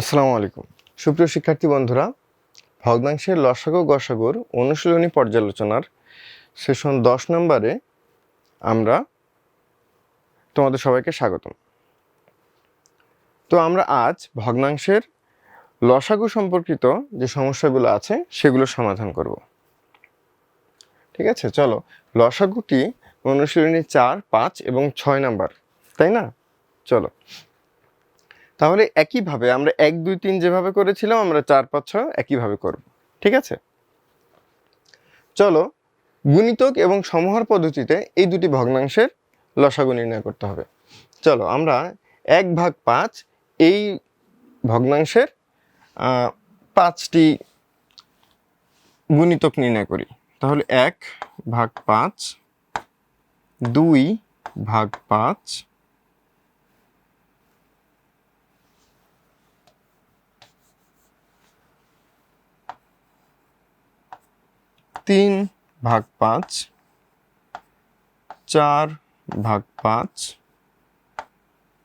আসসালামু আলাইকুম। সুপ্রিয় শিক্ষার্থী বন্ধুরা, ভগ্নাংশের লসাগু গসাগুর অনুশীলনী পর্যালোচনার সেশন দশ নম্বরে আমরা তোমাদের সবাইকে স্বাগতম। তো আমরা আজ ভগ্নাংশের লসাগু সম্পর্কিত যে সমস্যাগুলো আছে, সেগুলো সমাধান করব। ঠিক আছে? চলো, লসাগুটি অনুশীলনী চার, পাঁচ এবং ছয় নাম্বার, তাই না? চলো। তাহলে একইভাবে আমরা এক, দুই, তিন যেভাবে করেছিলাম, আমরা চার, পাঁচ, ছয় একইভাবে করব। ঠিক আছে? চলো, গুণিতক এবং সমহার পদ্ধতিতে এই দুটি ভগ্নাংশের লসাগু নির্ণয় করতে হবে। চলো, আমরা এক ভাগ পাঁচ এই ভগ্নাংশের পাঁচটি গুণিতক নির্ণয় করি। তাহলে এক ভাগ পাঁচ, দুই ভাগ পাঁচ তিন ভাগ পাঁচ, চার ভাগ পাঁচ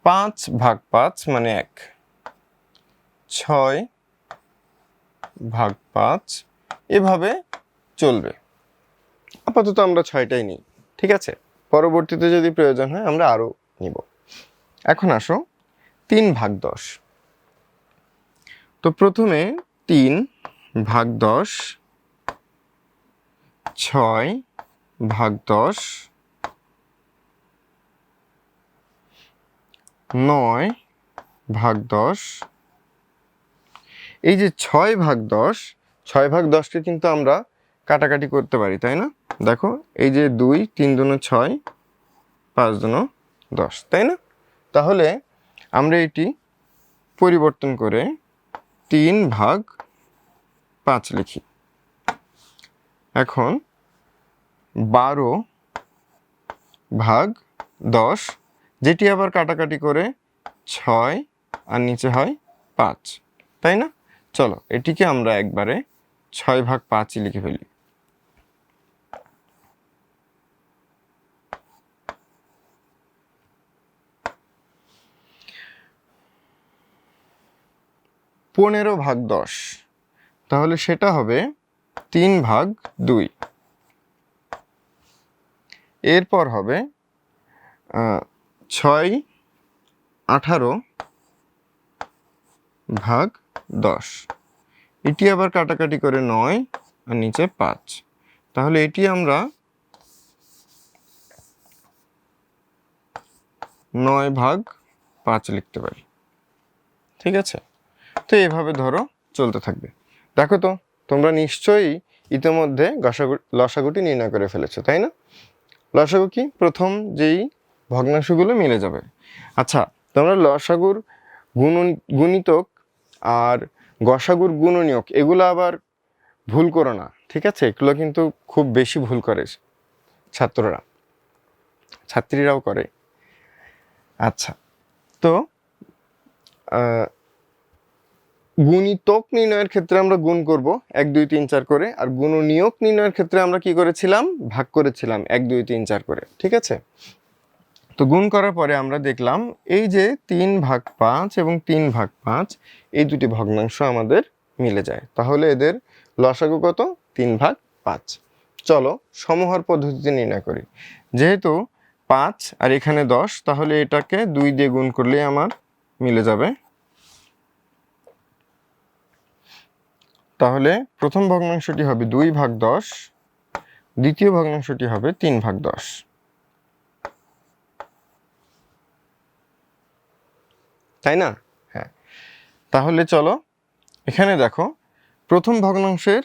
পাঁচ ভাগ পাঁচ মানে এক, ছয় ভাগ পাঁচ এভাবে চলবে। আপাতত আমরা ছয়টাই নিই, ঠিক আছে? পরবর্তীতে যদি প্রয়োজন হয় আমরা আরও নিব। এখন আসো, তিন ভাগ দশ। তো প্রথমে তিন ভাগ দশ ছয় ভাগ দশ নয় ভাগ দশ। এই যে ছয় ভাগ দশ, ছয় ভাগ দশকে কিন্তু আমরা কাটাকাটি করতে পারি, তাই না? দেখো, এই যে দুই, তিন দুনো ছয়, পাঁচ দুনো দশ, তাই না? তাহলে আমরা এটি পরিবর্তন করে তিন ভাগ পাঁচ লিখি। এখন বারো ভাগ দশ, যেটি আবার কাটাকাটি করে ছয় আর নিচে হয় পাঁচ, তাই না? চলো, এটিকে আমরা একবারে ছয় ভাগ পাঁচই লিখে ফেলি। পনেরো ভাগ দশ, তাহলে সেটা হবে তিন ভাগ দুই। এরপর হবে ছয়, আঠারো ভাগ দশ। এটি আবার কাটাকাটি করে নয় আর নিচে পাঁচ। তাহলে এটি আমরা নয় ভাগ পাঁচ লিখতে পারি। ঠিক আছে? তো এভাবে ধরো চলতে থাকবে। দেখো তো, তোমরা নিশ্চয়ই ইতিমধ্যে গসাগু, লসাগুটি নির্ণয় করে ফেলেছো, তাই না? লসাগু কি? প্রথম যেই ভগ্নাংশগুলো মিলে যাবে। আচ্ছা তোমরা লসাগুর গুণ গুণিতক আর গসাগুর গুণনীয়ক, এগুলো আবার ভুল করো না, ঠিক আছে? এগুলো কিন্তু খুব বেশি ভুল করে ছাত্ররা, ছাত্রীরাও করে। আচ্ছা তো গুণিতক নির্ণয়ের ক্ষেত্রে আমরা গুণ করব, এক, দুই, তিন, চার করে। আর গুণ নিয়োগ নির্ণয়ের ক্ষেত্রে আমরা কি করেছিলাম? ভাগ করেছিলাম, এক, দুই, তিন, চার করে, ঠিক আছে? তো গুণ করার পরে আমরা দেখলাম, এই যে তিন ভাগ পাঁচ এবং তিন ভাগ পাঁচ, এই দুটি ভগ্নাংশ আমাদের মিলে যায়। তাহলে এদের লসাগু কত? তিন ভাগ পাঁচ। চলো সমহার পদ্ধতিতে নির্ণয় করি। যেহেতু পাঁচ আর এখানে দশ, তাহলে এটাকে দুই দিয়ে গুণ করলে আমার মিলে যাবে তাহলে প্রথম ভগ্নাংশটি হবে দুই ভাগ দশ, দ্বিতীয় ভগ্নাংশটি হবে তিন ভাগ দশ। তাই না? হ্যাঁ। তাহলে চলো, এখানে দেখো, প্রথম ভগ্নাংশের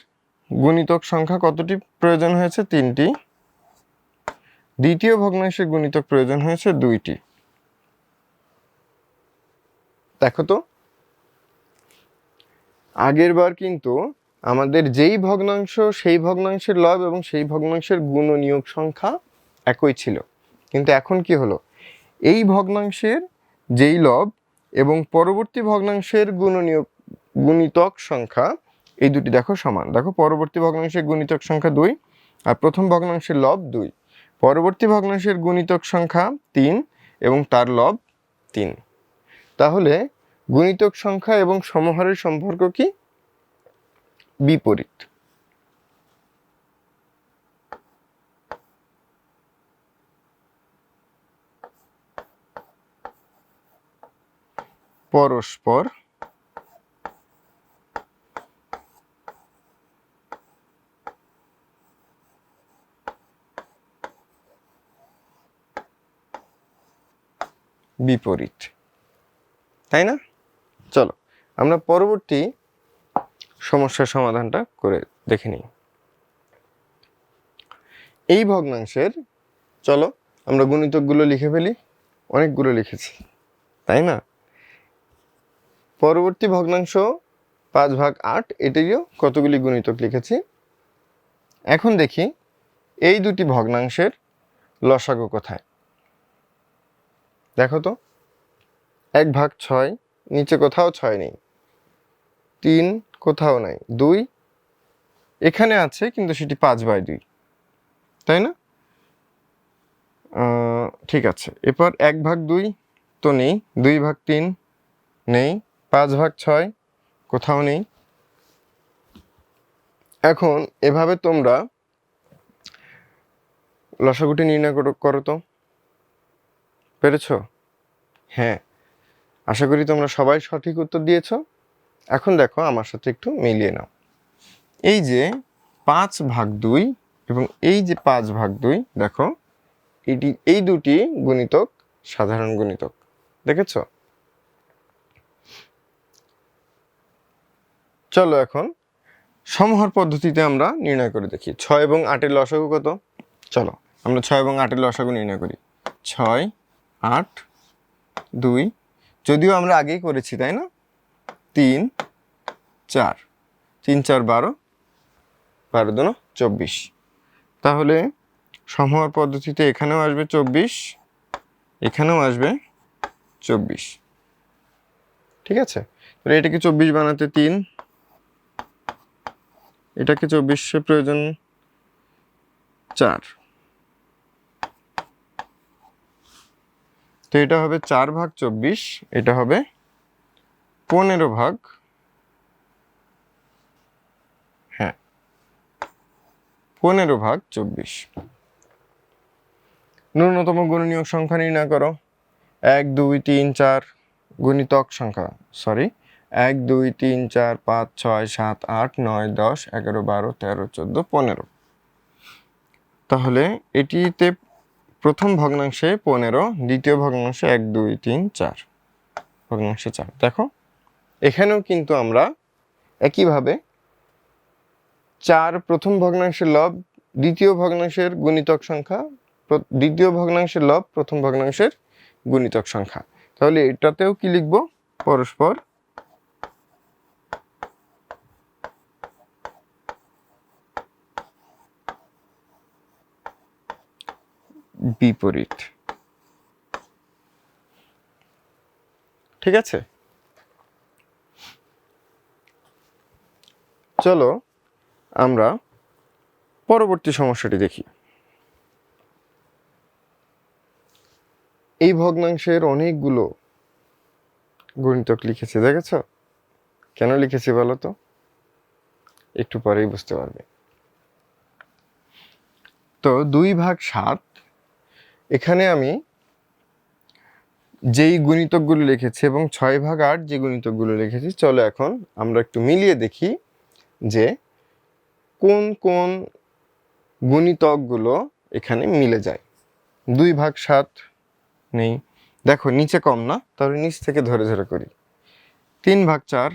গুণিতক সংখ্যা কতটি প্রয়োজন হয়েছে? তিনটি। দ্বিতীয় ভগ্নাংশের গুণিতক প্রয়োজন হয়েছে দুইটি। দেখো তো। আগের বার কিন্তু আমাদের যেই ভগ্নাংশ, সেই ভগ্নাংশের লব এবং সেই ভগ্নাংশের গুণ ও নিয়োগ সংখ্যা একই ছিল। কিন্তু এখন কি হলো? এই ভগ্নাংশের যেই লব এবং পরবর্তী ভগ্নাংশের গুণ নিয়োগ, গুণিতক সংখ্যা, এই দুটি দেখো সমান। দেখো পরবর্তী ভগ্নাংশের গুণিতক সংখ্যা দুই আর প্রথম ভগ্নাংশের লব দুই। পরবর্তী ভগ্নাংশের গুণিতক সংখ্যা তিন এবং তার লব তিন। তাহলে গুণিতক সংখ্যা এবং সমহারের সম্পর্ক কি? বিপরীত। পরস্পর বিপরীত। তাই না? চলো, আমরা পরবর্তী সমস্যার সমাধানটা করে দেখে নিই। এই ভগ্নাংশের, চলো, আমরা গুণিতকগুলো লিখে ফেলি, অনেকগুলো লিখেছি, তাই না? পরবর্তী ভগ্নাংশ পাঁচ ভাগ আট, এটিরও কতগুলি গুণিতক লিখেছি? এখন দেখি, এই দুটি ভগ্নাংশের লসাগু কোথায়? দেখো তো, এক ভাগ ছয় নিচে কোথাও ছয় নেই। তিন কোথাও নাই। দুই এখানে আছে, কিন্তু সেটি পাঁচ বাই দুই। তাই না? ঠিক আছে। এরপর এক ভাগ দুই তো নেই। দুই ভাগ তিন নেই। পাঁচ ভাগ ছয় কোথাও নেই। এখন এভাবে তোমরা লসাগুটি নির্ণয় করো তো। পেরেছ? হ্যাঁ। আশা করি তোমরা সবাই সঠিক উত্তর দিয়েছ। এখন দেখো আমার সাথে একটু মিলিয়ে নাও। এই যে পাঁচ ভাগ দুই এবং এই যে পাঁচ ভাগ দুই, দেখো, এটি, এই দুটি গুণিতক, সাধারণ গুণিতক। দেখেছ? চলো এখন সমহার পদ্ধতিতে আমরা নির্ণয় করে দেখি। ছয় এবং আটের লসাগু কত? চলো, আমরা ছয় এবং আটের লসাগু নির্ণয় করি। ছয়, আট, দুই যদিও আমরা আগেই করেছি, তাই না? তিন, চার। তিন, চার, বারো। বারো দুনো, চব্বিশ। তাহলে সমহার পদ্ধতিতে এখানেও আসবে চব্বিশ, এখানেও আসবে চব্বিশ। ঠিক আছে? তাহলে এটাকে চব্বিশ বানাতে তিন? এটাকে চব্বিশে প্রয়োজন চার? তো এটা হবে চার ভাগ চব্বিশ, এটা হবে পনেরো ভাগ। হ্যাঁ পনেরো ভাগ চব্বিশ। ন্যূনতম গুণনীয় সংখ্যা নির্ণয় করো। এক, দুই, তিন, চার গুণিতক সংখ্যা সরি এক, দুই, তিন, চার, পাঁচ, ছয়, সাত, আট, নয়, দশ, এগারো, বারো, তেরো, চোদ্দ, পনেরো। তাহলে এটিতে প্রথম ভগ্নাংশে পনেরো, দ্বিতীয় ভগ্নাংশে এক, দুই, তিন, চার। ভগ্নাংশে চার। দেখো, এখানেও কিন্তু আমরা একইভাবে চার প্রথম ভগ্নাংশের লব, দ্বিতীয় ভগ্নাংশের গুণিতক সংখ্যা দ্বিতীয় ভগ্নাংশের লব, প্রথম ভগ্নাংশের গুণিতক সংখ্যা। তাহলে এটাতেও কি লিখব? পরস্পর বিপরীত। ঠিক আছে? চলো আমরা পরবর্তী সমস্যাটি দেখি। এই ভগ্নাংশের অনেকগুলো গণিতক লিখেছে, দেখেছ? কেন লিখেছি বলো তো? একটু পরেই বুঝতে পারবে। তো দুই ভাগ সাত এখানে আমি যেই গুণিতকগুলো লিখেছি এবং ছয় ভাগ আট যে গুণিতকগুলো লিখেছি, চলো এখন আমরা একটু মিলিয়ে দেখি যে কোন কোন গুণিতকগুলো এখানে মিলে যায়। দুই ভাগ সাত নেই। দেখো, নিচে কম না, তাহলে নিচ থেকে ধরে ধরে করি। তিন ভাগ চার,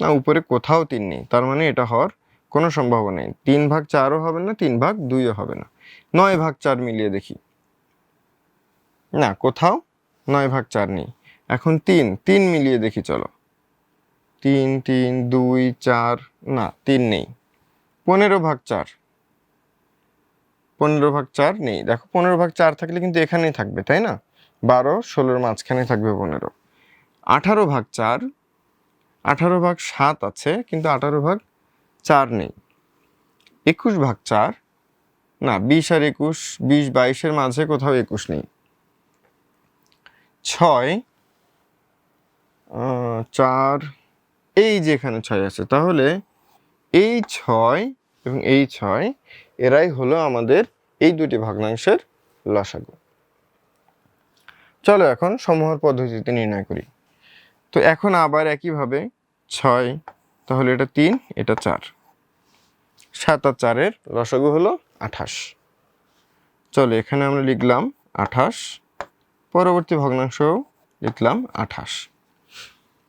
না, উপরে কোথাও তিন নেই, তার মানে এটা হওয়ার কোনো সম্ভাবনা নেই। তিন ভাগ চারও হবে না, তিন ভাগ দুইও হবে না। নয় ভাগ চার মিলিয়ে দেখি। না, কোথাও নয় ভাগ চার নেই। এখন তিন তিন মিলিয়ে দেখি, চলো। তিন তিন, দুই, চার, না, তিন নেই। পনেরো ভাগ চার। পনেরো ভাগ চার নেই। দেখো, পনেরো ভাগ চার থাকলে কিন্তু এখানেই থাকবে, তাই না? বারো, ষোলোর মাঝখানে থাকবে পনেরো। আঠারো ভাগ চার, আঠারো ভাগ সাত আছে, কিন্তু আঠারো ভাগ চার নেই। একুশ ভাগ চার না, বিশ আর একুশ, বিশ বাইশের মাঝে কোথাও একুশ নেই। ছয় চার, এই যে এখানে ছয় আছে, তাহলে এই ছয় এবং এই ছয়, এরাই হলো আমাদের এই দুটি ভগ্নাংশের লসাগু। চলো এখন সমূহর পদ্ধতিতে নির্ণয় করি। তো এখন আবার একইভাবে ছয়, তাহলে এটা তিন, এটা চার। সাত আর চারের লসাগু হলো আঠাশ। চলো, এখানে আমরা লিখলাম আঠাশ। পরবর্তী ভগ্নাংশ লিখলাম আঠাশ।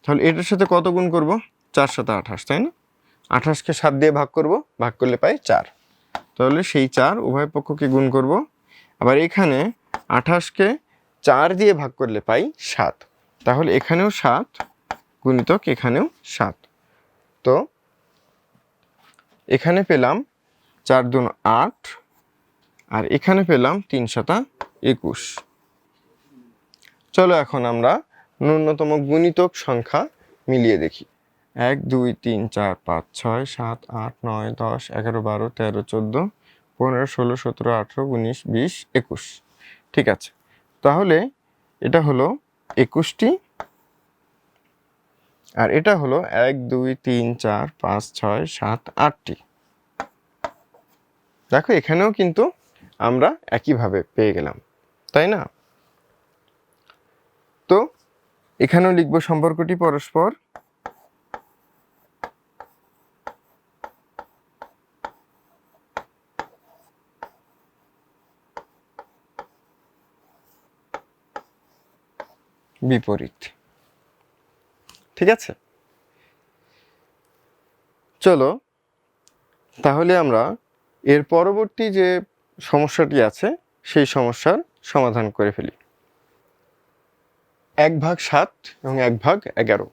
তাহলে এটার সাথে কত গুণ করব? চার সাথে আঠাশ, তাই না? আঠাশকে সাত দিয়ে ভাগ করব, ভাগ করলে পাই চার। তাহলে সেই চার উভয় পক্ষকে গুণ করব। আবার এখানে আঠাশকে চার দিয়ে ভাগ করলে পাই সাত। তাহলে এখানেও সাত, গুণিতক এখানেও সাত। তো এখানে পেলাম চার দুন আট, আর এখানে পেলাম তিন সাতা একুশ। চলো এখন আমরা ন্যূনতম গুণিতক সংখ্যা মিলিয়ে দেখি। এক, দুই, তিন, চার, পাঁচ, ছয়, সাত, আট, নয়, দশ, এগারো, বারো, তেরো, চোদ্দ, পনেরো, ষোলো, সতেরো, আঠেরো, উনিশ, বিশ, একুশ। ঠিক আছে, তাহলে এটা হলো একুশটি, আর এটা হলো এক, দুই, তিন, চার, পাঁচ, ছয়, সাত, আটটি। দেখো, এখানেও কিন্তু আমরা একইভাবে পেয়ে গেলাম, তাই না? তো এখানেও লিখব সম্পর্কটি পরস্পর। বিপরীত। ঠিক আছে? চলো, তাহলে আমরা এর পরবর্তী যে সমস্যাটি আছে, সেই সমস্যার সমাধান করে ফেলি। এক ভাগ সাত এবং এক ভাগ এগারো।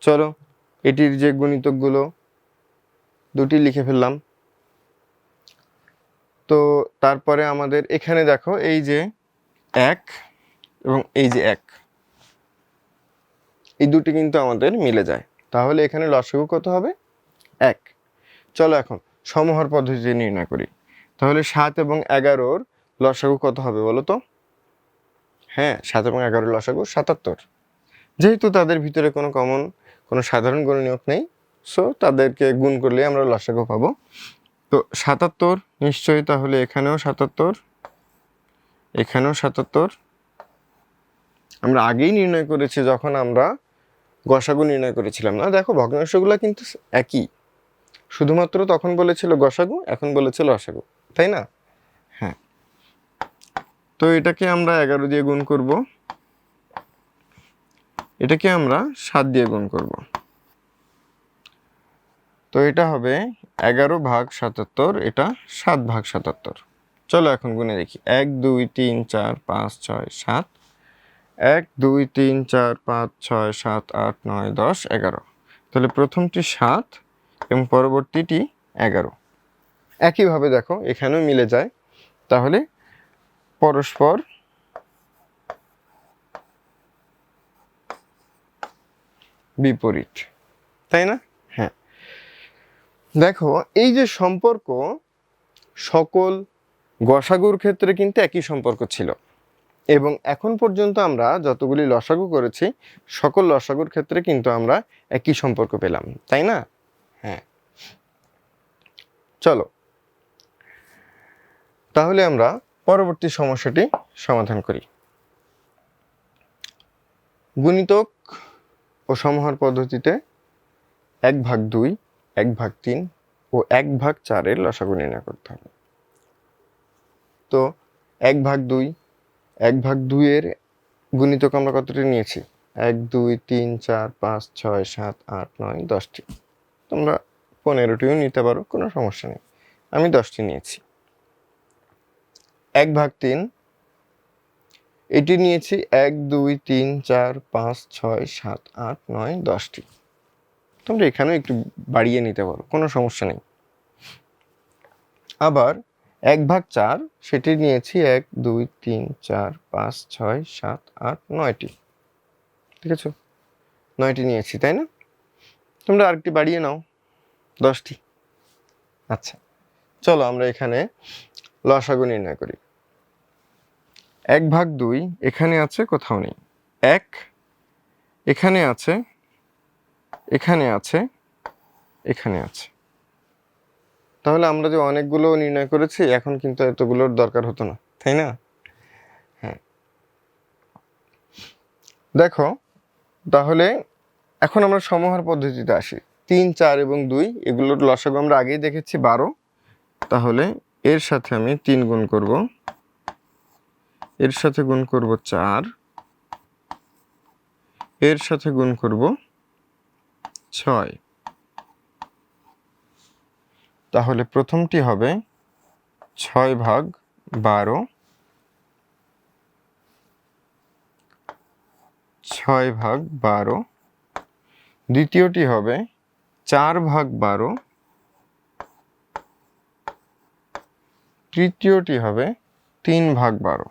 চলো, এটির যে গুণিতকগুলো, দুটি লিখে ফেললাম। তো তারপরে আমাদের এখানে দেখো, এই যে এক এবং এই যে এক। এই দুটি কিন্তু আমাদের মিলে যায়। তাহলে এখানে লসাগু কত হবে? এক। চলো এখন সমহর পদ্ধতিতে নির্ণয় করি। তাহলে সাত এবং এগারোর লসাগু কত হবে বলো তো? হ্যাঁ সাত এবং এগারোর লসাগু সাতাত্তর। যেহেতু তাদের ভিতরে কোনো কমন কোনো সাধারণ গুণনীয়ক নেই সো তাদেরকে গুণ করলে আমরা লসাগু পাবো। তো সাতাত্তর, নিশ্চয়ই তাহলে এখানেও সাতাত্তর এখানেও সাতাত্তর। আমরা আগেই নির্ণয় করেছি যখন আমরা গসাগু নির্ণয় করেছিলাম না? দেখো ভগ্নাংশগুলো কিন্তু একই। শুধুমাত্র তখন বলেছিল গসাগু, এখন বলেছিল লসাগু তাই না? হ্যাঁ। তো এটাকে আমরা এগারো দিয়ে গুণ করব। এটাকে আমরা সাত দিয়ে গুণ করব। তো এটা হবে এগারো ভাগ সাতাত্তর, এটা সাত ভাগ সাতাত্তর। চলো এখন গুনে দেখি। এক, দুই, তিন, চার, পাঁচ, ছয়, সাত। এক, দুই, তিন, চার, পাঁচ, ছয়, সাত, আট, নয়, দশ, এগারো। তাহলে প্রথমটি সাত এবং পরবর্তীটি এগারো। একইভাবে দেখো, এখানেও মিলে যায়। তাহলে পরস্পর বিপরীত। তাই না? হ্যাঁ। দেখো, এই যে সম্পর্ক, সকল গসাগুর ক্ষেত্রে কিন্তু একই সম্পর্ক ছিল। এবং এখন পর্যন্ত আমরা যতগুলি লসাগু করেছি, সকল লসাগুর ক্ষেত্রে কিন্তু আমরা একই সম্পর্ক পেলাম। তাই না? হ্যাঁ। চলো। তাহলে আমরা পরবর্তী সমস্যাটি সমাধান করি। গুণিতক ও সমাহার পদ্ধতিতে এক ভাগ দুই, এক ভাগ তিন ও এক ভাগ চারের লসাগু নির্ণয় করতে হবে। তো এক ভাগ দুই, এক ভাগ দুইয়ের গুণিতক আমরা কতটি নিয়েছি? এক, দুই, তিন, চার, পাঁচ, ছয়, সাত, আট, নয়, দশটি। তোমরা পনেরোটিও নিতে পারো, কোনো সমস্যা নেই। আমি দশটি নিয়েছি। এক ভাগ তিন, এটি নিয়েছি এক, দুই, তিন, চার, পাঁচ, ছয়, সাত, আট, নয়, দশটি। তোমরা এখানেও একটু বাড়িয়ে নিতে পারো, কোনো সমস্যা নেই। আবার এক ভাগ চার, সেটি নিয়েছি এক, দুই, তিন, চার, পাঁচ, ছয়, সাত, আট, নয়টি। ঠিক আছে নয়টি নিয়েছি, তাই না? তোমরা আরেকটি বাড়িয়ে নাও, দশটি। আচ্ছা চলো আমরা এখানে লসাগু নির্ণয় করি। এক ভাগ দুই, এখানে আছে, কোথাও নেই। এক, এখানে আছে এখানে আছে এখানে আছে। তাহলে আমরা যে অনেকগুলো নির্ণয় করেছি, এখন কিন্তু এতগুলোর দরকার হতো না, তাই না? হ্যাঁ। দেখো, তাহলে এখন আমরা সমাহার পদ্ধতিতে আসি। তিন, চার এবং দুই, এগুলোর লসাগু আমরা আগেই দেখেছি, বারো। তাহলে এর সাথে আমি তিন গুণ করব। এর সাথে গুণ করব চার। এর সাথে গুণ করব ছয়। তাহলে প্রথমটি হবে ছয় ভাগ বারো। ছয় ভাগ বারো। দ্বিতীয়টি হবে চার ভাগ বারো। তৃতীয়টি হবে তিন ভাগ বারো।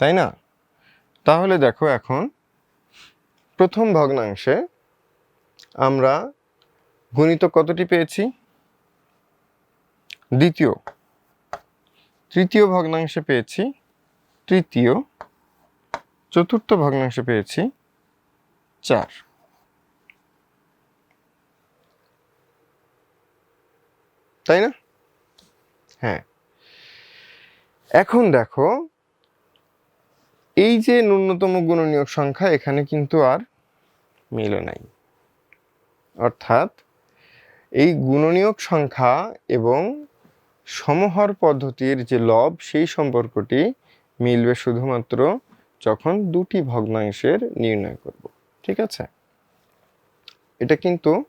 তাই না? তাহলে দেখো এখন প্রথম ভগ্নাংশে আমরা গুণিত কতটি পেয়েছি? দ্বিতীয়। তৃতীয় ভগ্নাংশে পেয়েছি তৃতীয় চতুর্থ ভগ্নাংশে পেয়েছি চার। তাই না? হ্যাঁ। এখন দেখো, এই যে ন্যূনতম গুণনীয়ক সংখ্যা, এখানে কিন্তু আর মিলে নাই। অর্থাৎ এই গুণনীয়ক সংখ্যা এবং সমহর পদ্ধতির যে লব, সেই সম্পর্কটি মিলবে শুধুমাত্র যখন দুটি ভগ্নাংশের নির্ণয় করব, ঠিক আছে? এটা কিন্তু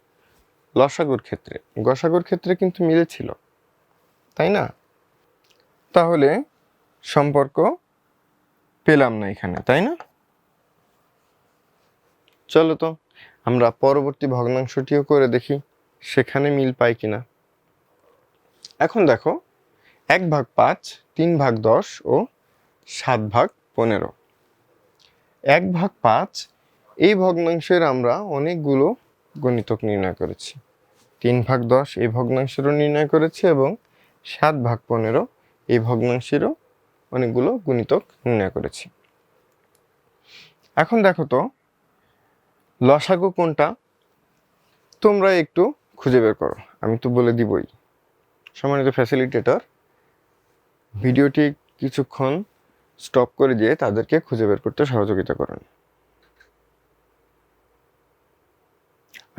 লসাগুর ক্ষেত্রে, গসাগুর ক্ষেত্রে কিন্তু মিলেছিল তাই না? তাহলে সম্পর্ক পেলাম না এখানে, তাই না? চলো তো, আমরা পরবর্তী ভগ্নাংশটিও করে দেখি, সেখানে মিল পাই কিনা। এখন দেখো, এক ভাগ পাঁচ, তিন ভাগ দশ ও সাত ভাগ পনেরো। এক ভাগ পাঁচ, এই ভগ্নাংশের আমরা অনেকগুলো গণিতক নির্ণয় করেছি। তিন ভাগ দশ, এই ভগ্নাংশেরও নির্ণয় করেছি এবং সাত ভাগ পনেরো, এই ভগ্নাংশেরও অনেকগুলো গুণিতক নির্ণয় করেছি। এখন দেখো তো, লসাগু কোনটা? তোমরা একটু খুঁজে বের করো, আমি তো বলে দিবই। সম্মানিত ফ্যাসিলিটেটর ভিডিওটি কিছুক্ষণ স্টপ করে দিয়ে তাদেরকে খুঁজে বের করতে সহযোগিতা করেন।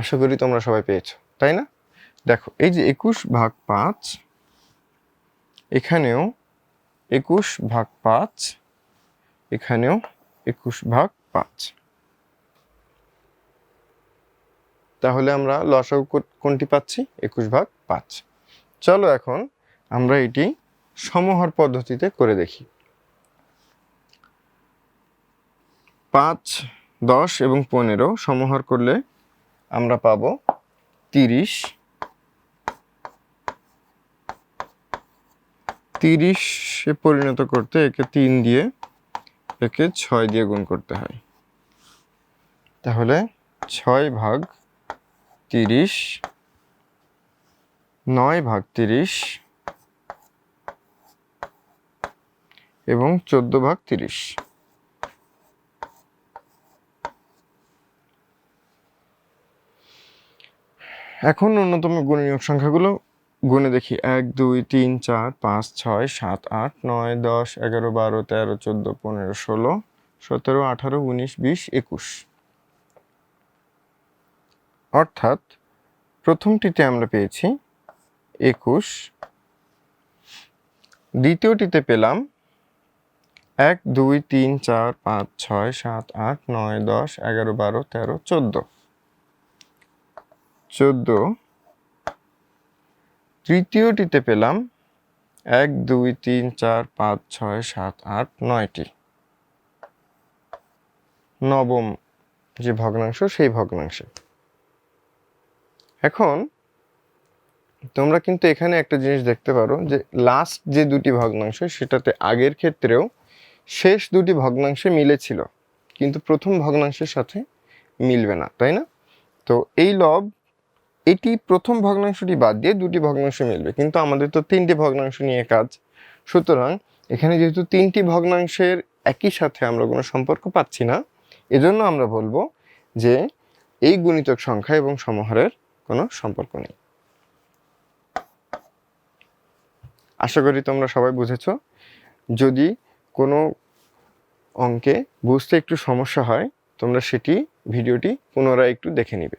আশা করি তোমরা সবাই পেয়েছ, তাই না? দেখো, এই যে একুশ ভাগ পাঁচ, এখানেও একুশ ভাগ পাঁচ, এখানেও একুশ ভাগ পাঁচ। তাহলে আমরা লসাগু কোনটি পাচ্ছি? একুশ ভাগ পাঁচ। চলো এখন আমরা এটি সমহার পদ্ধতিতে করে দেখি। পাঁচ, দশ এবং পনেরো সমহার করলে আমরা পাব তিরিশ। তিরিশে পরিণত করতে একে তিন দিয়ে একে ছয় দিয়ে গুণ করতে হয়। তাহলে ছয় ভাগ তিরিশ, নয় ভাগ তিরিশ এবং চোদ্দ ভাগ তিরিশ। এখন অন্যতম গুণনীয়ক সংখ্যাগুলো গুণে দেখি। এক, দুই, তিন, চার, পাঁচ, ছয়, সাত, আট, নয়, দশ, এগারো, বারো, তেরো, চোদ্দ, পনেরো, ষোলো, সতেরো, আঠারো, উনিশ, বিশ, একুশ। অর্থাৎ প্রথমটিতে আমরা পেয়েছি একুশ। দ্বিতীয়টিতে পেলাম এক, দুই, তিন, চার, পাঁচ, ছয়, সাত, আট, নয়, দশ, এগারো, বারো, তেরো, চোদ্দ। চোদ্দ। তৃতীয়টিতে পেলাম এক, দুই, তিন, চার, পাঁচ, ছয়, সাত, আট, নয়টি। নবম যে ভগ্নাংশ, সেই ভগ্নাংশে। এখন তোমরা কিন্তু এখানে একটা জিনিস দেখতে পারো যে লাস্ট যে দুটি ভগ্নাংশ, সেটাতে আগের ক্ষেত্রেও শেষ দুটি ভগ্নাংশে মিলেছিল কিন্তু প্রথম ভগ্নাংশের সাথে মিলবে না, তাই না? তো এই লব এটি প্রথম ভগ্নাংশটি বাদ দিয়ে দুটি ভগ্নাংশ মিলবে। কিন্তু আমাদের তো তিনটি ভগ্নাংশ নিয়ে কাজ। সুতরাং এখানে যেহেতু তিনটি ভগ্নাংশের একই সাথে আমরা কোনো সম্পর্ক পাচ্ছি না, এজন্য আমরা বলব যে এই গুণিতক সংখ্যা এবং সমহারের কোনো সম্পর্ক নেই। আশা করি তোমরা সবাই বুঝেছ। যদি কোনো অঙ্কে বুঝতে একটু সমস্যা হয়, তোমরা সেটি ভিডিওটি পুনরায় একটু দেখে নিবে।